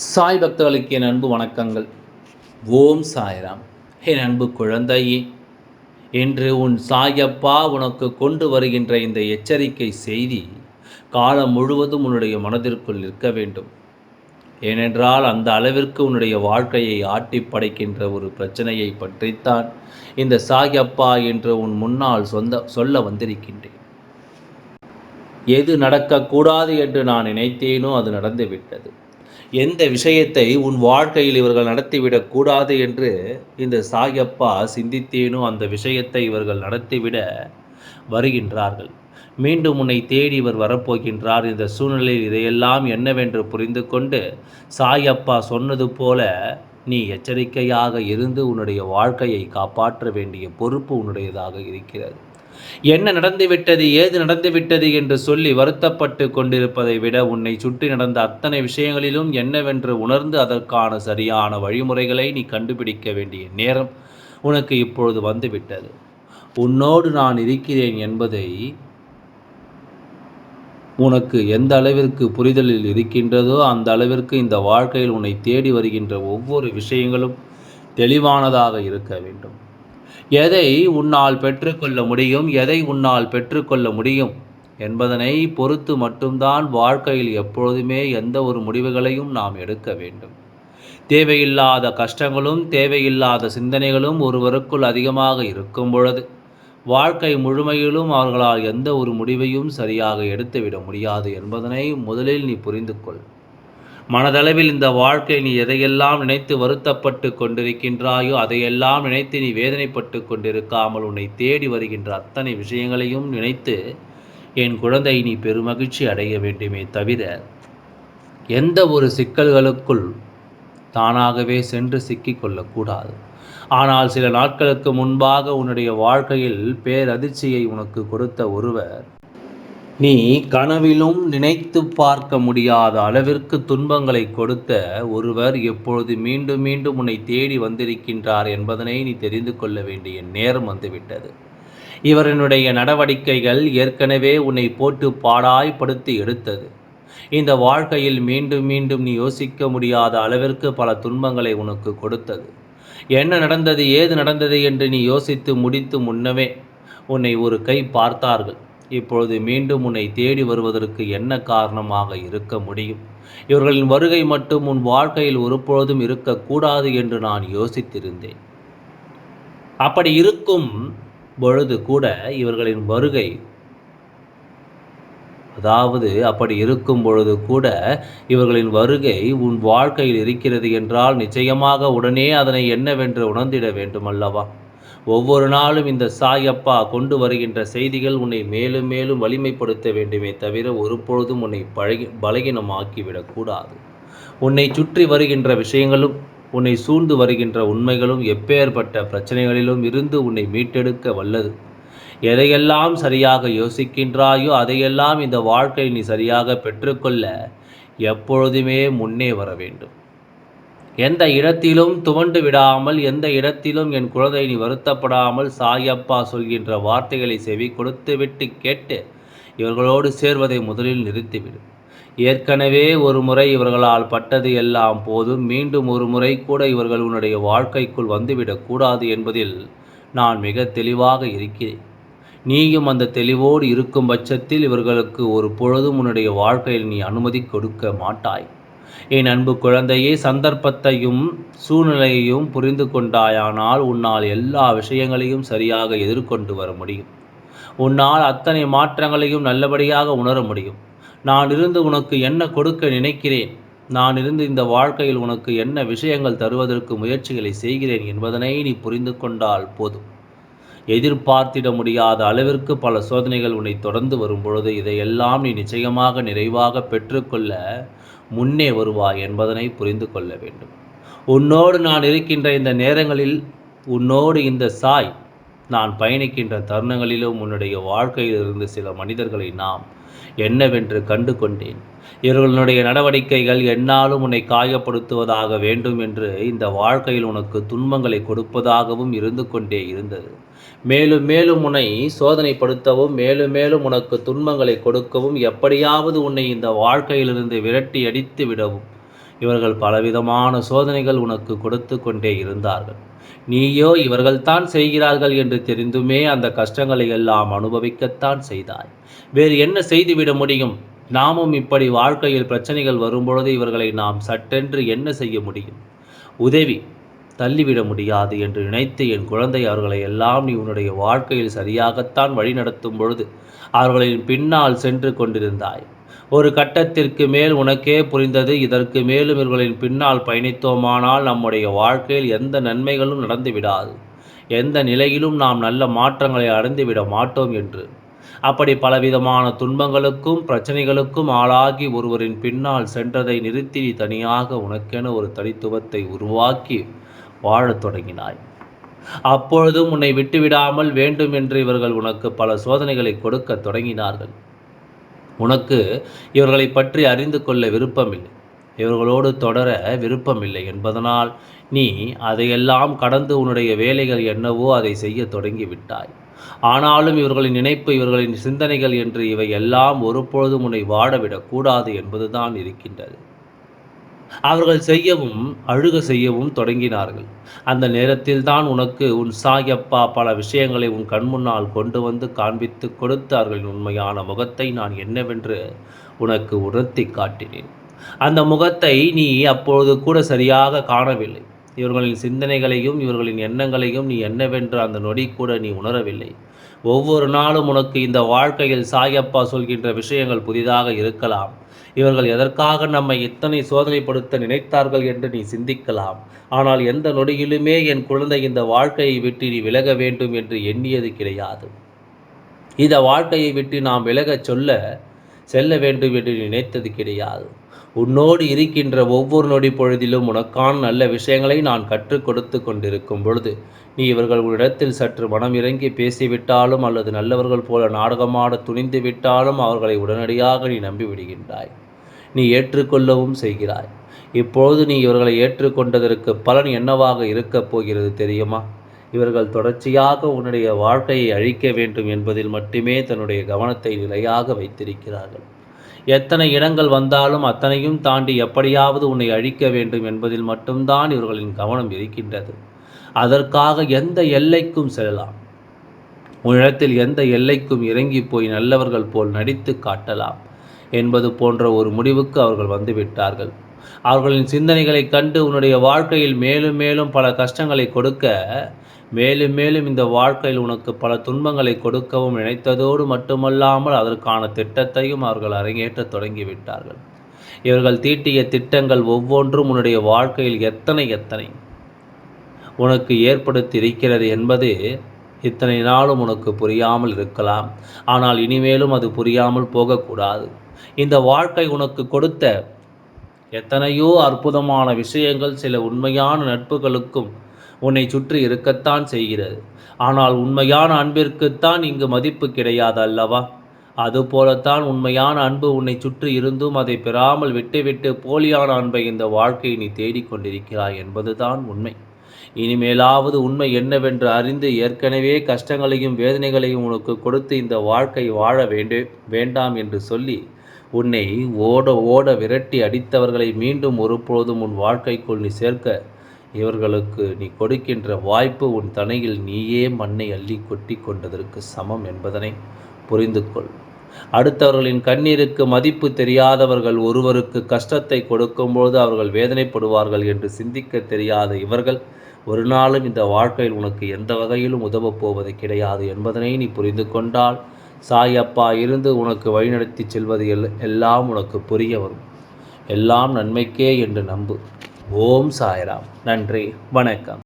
சாய் பக்தர்களுக்கு என் அன்பு வணக்கங்கள். ஓம் சாய்ராம். என் அன்பு குழந்தையே என்று உன் சாயப்பா உனக்கு கொண்டு வருகின்ற இந்த எச்சரிக்கை செய்தி காலம் முழுவதும் உன்னுடைய மனதிற்குள் நிற்க வேண்டும். ஏனென்றால் அந்த அளவிற்கு உன்னுடைய வாழ்க்கையை ஆட்டி படைக்கின்ற ஒரு பிரச்சனையை பற்றித்தான் இந்த சாயப்பா என்று உன் முன்னால் சொந்த சொல்ல வந்திருக்கின்றேன். எது நடக்கக்கூடாது என்று நான் நினைத்தேனோ அது நடந்துவிட்டது. எந்த விஷயத்தை உன் வாழ்க்கையில் இவர்கள் நடத்திவிடக் கூடாது என்று இந்த சாயப்பா சிந்தித்தேனோ அந்த விஷயத்தை இவர்கள் நடத்திவிட வருகின்றார்கள். மீண்டும் உன்னை தேடி இவர் வரப்போகின்றார். இந்த சூழ்நிலையில் இதையெல்லாம் என்னவென்று புரிந்து கொண்டு சாயப்பா சொன்னது போல நீ எச்சரிக்கையாக இருந்து உன்னுடைய வாழ்க்கையை காப்பாற்ற வேண்டிய பொறுப்பு உன்னுடையதாக இருக்கிறது. என்ன நடந்துவிட்டது ஏது நடந்துவிட்டது என்று சொல்லி வருத்தப்பட்டு கொண்டிருப்பதை விட உன்னை சுற்றி நடந்த அத்தனை விஷயங்களிலும் என்னவென்று உணர்ந்து அதற்கான சரியான வழிமுறைகளை நீ கண்டுபிடிக்க வேண்டிய நேரம் உனக்கு இப்பொழுது வந்துவிட்டது. உன்னோடு நான் இருக்கிறேன் என்பதை உனக்கு எந்த அளவிற்கு புரிதலில் இருக்கின்றதோ அந்த அளவிற்கு இந்த வாழ்க்கையில் உன்னை தேடி வருகின்ற ஒவ்வொரு விஷயங்களும் தெளிவானதாக இருக்க வேண்டும். எதை உன்னால் பெற்றுக்கொள்ள முடியும்? எதை உன்னால் பெற்றுக்கொள்ள முடியும்? என்பதனை பொறுத்து மட்டும்தான் வாழ்க்கையில் எப்பொழுதுமே எந்த ஒரு முடிவுகளையும் நாம் எடுக்க வேண்டும். தேவையில்லாத கஷ்டங்களும் தேவையில்லாத சிந்தனைகளும் ஒருவருக்குள் அதிகமாக இருக்கும் பொழுது வாழ்க்கை முழுமையிலும் அவர்களால் எந்த ஒரு முடிவையும் சரியாக எடுத்துவிட முடியாது என்பதனை முதலில் நீ புரிந்து கொள் மனதளவில் இந்த வாழ்க்கை நீ எதையெல்லாம் நினைத்து வருத்தப்பட்டு கொண்டிருக்கின்றாயோ அதையெல்லாம் நினைத்து நீ வேதனைப்பட்டு கொண்டிருக்காமல் உன்னை தேடி வருகின்ற அத்தனை விஷயங்களையும் நினைத்து என் குழந்தை நீ பெருமகிழ்ச்சி அடைய வேண்டுமே தவிர எந்த ஒரு சிக்கல்களுக்குள் தானாகவே சென்று சிக்கிக்கொள்ளக்கூடாது ஆனால் சில நாட்களுக்கு முன்பாக உன்னுடைய வாழ்க்கையில் பேரதிர்ச்சியை உனக்கு கொடுத்த ஒருவர் நீ கனவிலும் நினைத்து பார்க்க முடியாத அளவிற்கு துன்பங்களை கொடுத்த ஒருவர் எப்பொழுது மீண்டும் மீண்டும் உன்னை தேடி வந்திருக்கின்றார் என்பதனை நீ தெரிந்து கொள்ள வேண்டிய நேரம் வந்துவிட்டது. இவரினுடைய நடவடிக்கைகள் ஏற்கனவே உன்னை போட்டு பாடாய்படுத்தி எடுத்தது. இந்த வாழ்க்கையில் மீண்டும் மீண்டும் நீ யோசிக்க முடியாத அளவிற்கு பல துன்பங்களை உனக்கு கொடுத்தது. என்ன நடந்தது ஏது நடந்தது என்று நீ யோசித்து முடித்து முன்னமே உன்னை ஒரு கை பார்த்தார்கள். இப்பொழுது மீண்டும் உன்னை தேடி வருவதற்கு என்ன காரணமாக இருக்க முடியும்? இவர்களின் வருகை மட்டும் உன் வாழ்க்கையில் ஒருபொழுதும் இருக்கக்கூடாது என்று நான் யோசித்திருந்தேன். அப்படி இருக்கும் பொழுது கூட இவர்களின் வருகை அதாவது அப்படி இருக்கும் பொழுது கூட இவர்களின் வருகை உன் வாழ்க்கையில் இருக்கிறது என்றால் நிச்சயமாக உடனே அதனை என்னவென்று உணர்ந்திட வேண்டும் அல்லவா ஒவ்வொரு நாளும் இந்த சாயப்பா கொண்டு வருகின்ற செய்திகள் உன்னை மேலும் மேலும் வலிமைப்படுத்த வேண்டுமே தவிர ஒருபொழுதும் உன்னை பழகி பலகீனமாக்கிவிடக்கூடாது. உன்னை சுற்றி வருகின்ற விஷயங்களும் உன்னை சூழ்ந்து வருகின்ற உண்மைகளும் எப்பேற்பட்ட பிரச்சனைகளிலும் இருந்து உன்னை மீட்டெடுக்க வல்லது. எதையெல்லாம் சரியாக யோசிக்கின்றாயோ அதையெல்லாம் இந்த வாழ்க்கை நீ சரியாக பெற்றுக்கொள்ள எப்பொழுதுமே முன்னே வர வேண்டும். எந்த இடத்திலும் துவண்டு விடாமல் எந்த இடத்திலும் என் குழந்தை நீ வருத்தப்படாமல் சாயப்பா சொல்கின்ற வார்த்தைகளை செவி கொடுத்து விட்டு கேட்டு இவர்களோடு சேர்வதை முதலில் நிறுத்திவிடு. ஏற்கனவே ஒரு முறை இவர்களால் பட்டது எல்லாம் போதும். மீண்டும் ஒரு முறை கூட இவர்கள் உன்னுடைய வாழ்க்கைக்குள் வந்துவிடக்கூடாது என்பதில் நான் மிக தெளிவாக இருக்கிறேன். நீயும் அந்த தெளிவோடு இருக்கும் பட்சத்தில் இவர்களுக்கு ஒரு பொழுதும் உன்னுடைய வாழ்க்கையில் நீ அனுமதி கொடுக்க மாட்டாய். என் அன்பு குழந்தையே சந்தர்ப்பத்தையும் சூழ்நிலையையும் புரிந்து கொண்டாயானால் உன்னால் எல்லா விஷயங்களையும் சரியாக எதிர்கொண்டு வர முடியும். உன்னால் அத்தனை மாற்றங்களையும் நல்லபடியாக உணர முடியும். நான் இருந்து உனக்கு என்ன கொடுக்க நினைக்கிறேன்? நான் இருந்து இந்த வாழ்க்கையில் உனக்கு என்ன விஷயங்கள் தருவதற்கு முயற்சிகளை செய்கிறேன் என்பதனை நீ புரிந்து கொண்டால் போதும். எதிர்பார்த்திட முடியாத அளவிற்கு பல சோதனைகள் உன்னை தொடர்ந்து வரும் பொழுது இதையெல்லாம் நீ நிச்சயமாக நிறைவாக பெற்றுக்கொள்ள முன்னே வருவாய் என்பதனை புரிந்து கொள்ள வேண்டும். உன்னோடு நான் இருக்கின்ற இந்த நேரங்களில் உன்னோடு இந்த சாய் நான் பயணிக்கின்ற தருணங்களிலும் உன்னுடைய வாழ்க்கையிலிருந்து சில மனிதர்களை நாம் என்னவென்று கண்டு கொண்டேன் இவர்களுடைய நடவடிக்கைகள் என்னாலும் உன்னை காயப்படுத்துவதாக வேண்டும் என்று இந்த வாழ்க்கையில் உனக்கு துன்பங்களை கொடுப்பதாகவும் இருந்து கொண்டே இருந்தது. மேலும் மேலும் உன்னை சோதனைப்படுத்தவும் மேலும் மேலும் உனக்கு துன்பங்களை கொடுக்கவும் எப்படியாவது உன்னை இந்த வாழ்க்கையிலிருந்து விரட்டி அடித்து விடவும். இவர்கள் பலவிதமான சோதனைகள் உனக்கு கொடுத்து கொண்டே இருந்தார்கள். நீயோ இவர்கள்தான் செய்கிறார்கள் என்று தெரிந்துமே அந்த கஷ்டங்களை எல்லாம் அனுபவிக்கத்தான் செய்தாய். வேறு என்ன செய்துவிட முடியும்? நாமும் இப்படி வாழ்க்கையில் பிரச்சனைகள் வரும்பொழுது இவர்களை நாம் சட்டென்று என்ன செய்ய முடியும்? உதவி தள்ளிவிட முடியாது என்று நினைத்து என் குழந்தை அவர்களை எல்லாம் நீ உன்னுடைய வாழ்க்கையில் சரியாகத்தான் வழிநடத்தும் பொழுது அவர்களின் பின்னால் சென்று கொண்டிருந்தாய். ஒரு கட்டத்திற்கு மேல் உனக்கே புரிந்தது இதற்கு மேலும் இவர்களின் பின்னால் பயணித்தோமானால் நம்முடைய வாழ்க்கையில் எந்த நன்மைகளும் நடந்து விடாது எந்த நிலையிலும் நாம் நல்ல மாற்றங்களை அடைந்துவிட மாட்டோம் என்று. அப்படி பலவிதமான துன்பங்களுக்கும் பிரச்சனைகளுக்கும் ஆளாகி ஒருவரின் பின்னால் சென்றதை நிறுத்தி தனியாக உனக்கென ஒரு தனித்துவத்தை உருவாக்கி வாழத் தொடங்கினாய். அப்பொழுதும் உன்னை விட்டுவிடாமல் வேண்டும் என்று இவர்கள் உனக்கு பல சோதனைகளை கொடுக்க தொடங்கினார்கள். உனக்கு இவர்களை பற்றி அறிந்து கொள்ள விருப்பமில்லை. இவர்களோடு தொடர விருப்பமில்லை என்பதனால் நீ அதையெல்லாம் கடந்து உன்னுடைய வேலைகள் என்னவோ அதை செய்ய தொடங்கி விட்டாய் ஆனாலும் இவர்களின் நினைப்பு இவர்களின் சிந்தனைகள் என்று இவை எல்லாம் ஒருபொழுதும் உன்னை வாடவிடக்கூடாது என்பதுதான் இருக்கின்றது. அவர்கள் செய்யவும் அழுக செய்யவும் தொடங்கினார்கள். அந்த நேரத்தில் தான் உனக்கு உன் சாயப்பா பல விஷயங்களை உன் கண்முன்னால் கொண்டு வந்து காண்பித்து கொடுத்தார்களின் உண்மையான முகத்தை நான் என்னவென்று உனக்கு உணர்த்தி காட்டினேன். அந்த முகத்தை நீ அப்பொழுது கூட சரியாக காணவில்லை. இவர்களின் சிந்தனைகளையும் இவர்களின் எண்ணங்களையும் நீ என்னவென்று அந்த நொடி கூட நீ உணரவில்லை. ஒவ்வொரு நாளும் உனக்கு இந்த வாழ்க்கையில் சாயப்பா சொல்கின்ற விஷயங்கள் புதிதாக இருக்கலாம். இவர்கள் எதற்காக நம்மை இத்தனை சோதனைப்படுத்த நினைத்தார்கள் என்று நீ சிந்திக்கலாம். ஆனால் எந்த நொடியிலுமே என் குழந்தை இந்த வாழ்க்கையை விட்டு நீ விலக வேண்டும் என்று எண்ணியது கிடையாது. இந்த வாழ்க்கையை விட்டு நாம் விலகச் சொல்ல செல்ல வேண்டும் என்று நினைத்தது கிடையாது. உன்னோடு இருக்கின்ற ஒவ்வொரு நொடி பொழுதிலும் உனக்கான நல்ல விஷயங்களை நான் கற்றுக் கொடுத்து கொண்டிருக்கும் பொழுது நீ இவர்கள் உன்னிடத்தில் சற்று மனம் இறங்கி பேசிவிட்டாலும் அல்லது நல்லவர்கள் போல நாடகமாட துணிந்து விட்டாலும் அவர்களை உடனடியாக நீ நம்பிவிடுகின்றாய். நீ ஏற்றுக்கொள்ளவும் செய்கிறாய். இப்பொழுது நீ இவர்களை ஏற்றுக்கொண்டதற்கு பலன் என்னவாக இருக்கப் போகிறது தெரியுமா? இவர்கள் தொடர்ச்சியாக உன்னுடைய வாழ்க்கையை அழிக்க வேண்டும் என்பதில் மட்டுமே தன்னுடைய கவனத்தை நிலையாக வைத்திருக்கிறார்கள். எத்தனை இடங்கள் வந்தாலும் அத்தனையும் தாண்டி எப்படியாவது உன்னை அழிக்க வேண்டும் என்பதில் மட்டும்தான் இவர்களின் கவனம் இருக்கின்றது. அதற்காக எந்த எல்லைக்கும் செல்லலாம். உன்னிடத்தில் எந்த எல்லைக்கும் இறங்கி போய் நல்லவர்கள் போல் நடித்து காட்டலாம். என்பது போன்ற ஒரு முடிவுக்கு அவர்கள் வந்துவிட்டார்கள். அவர்களின் சிந்தனைகளை கண்டு உன்னுடைய வாழ்க்கையில் மேலும் மேலும் பல கஷ்டங்களை கொடுக்க மேலும் மேலும் இந்த வாழ்க்கையில் உனக்கு பல துன்பங்களை கொடுக்கவும் நினைத்ததோடு மட்டுமல்லாமல் அதற்கான திட்டத்தையும் அவர்கள் அரங்கேற்ற தொடங்கிவிட்டார்கள். இவர்கள் தீட்டிய திட்டங்கள் ஒவ்வொன்றும் உன்னுடைய வாழ்க்கையில் எத்தனை எத்தனை உனக்கு ஏற்படுத்தி இருக்கிறது என்பது இத்தனை நாளும் உனக்கு புரியாமல் இருக்கலாம். ஆனால் இனிமேலும் அது புரியாமல் போகக்கூடாது. இந்த வாழ்க்கை உனக்கு கொடுத்த எத்தனையோ அற்புதமான விஷயங்கள் சில உண்மையான நட்புகளுக்கும் உன்னை சுற்றி இருக்கத்தான் செய்கிறது. ஆனால் உண்மையான அன்பிற்குத்தான் இங்கு மதிப்பு கிடையாது அல்லவா? அதுபோலத்தான் உண்மையான அன்பு உன்னை சுற்றி இருந்தும் அதை பெறாமல் விட்டுவிட்டு போலியான அன்பை இந்த வாழ்க்கையை நீ தேடிக்கொண்டிருக்கிறாய் என்பதுதான் உண்மை. இனிமேலாவது உண்மை என்னவென்று அறிந்து ஏற்கனவே கஷ்டங்களையும் வேதனைகளையும் உனக்கு கொடுத்து இந்த வாழ்க்கை வாழ வேண்டு வேண்டாம் என்று சொல்லி உன்னை ஓட ஓட விரட்டி அடித்தவர்களை மீண்டும் ஒருபோதும் உன் வாழ்க்கைக்குள் நீ சேர்க்க இவர்களுக்கு நீ கொடுக்கின்ற வாய்ப்பு உன் தனையில் நீயே மண்ணை அள்ளி கொட்டி கொண்டதற்கு சமம் என்பதனை புரிந்து கொள் அடுத்தவர்களின் கண்ணீருக்கு மதிப்பு தெரியாதவர்கள் ஒருவருக்கு கஷ்டத்தை கொடுக்கும்போது அவர்கள் வேதனைப்படுவார்கள் என்று சிந்திக்க தெரியாத இவர்கள் ஒரு நாளும் இந்த வாழ்க்கையில் உனக்கு எந்த வகையிலும் உதவப் போவது கிடையாது என்பதனை நீ புரிந்து கொண்டால் சாயப்பா இருந்து உனக்கு வழிநடத்தி செல்வது எல்லாம் உனக்கு புரிய வரும். எல்லாம் நன்மைக்கே என்று நம்பு. ஓம் சாய்ராம். நன்றி. வணக்கம்.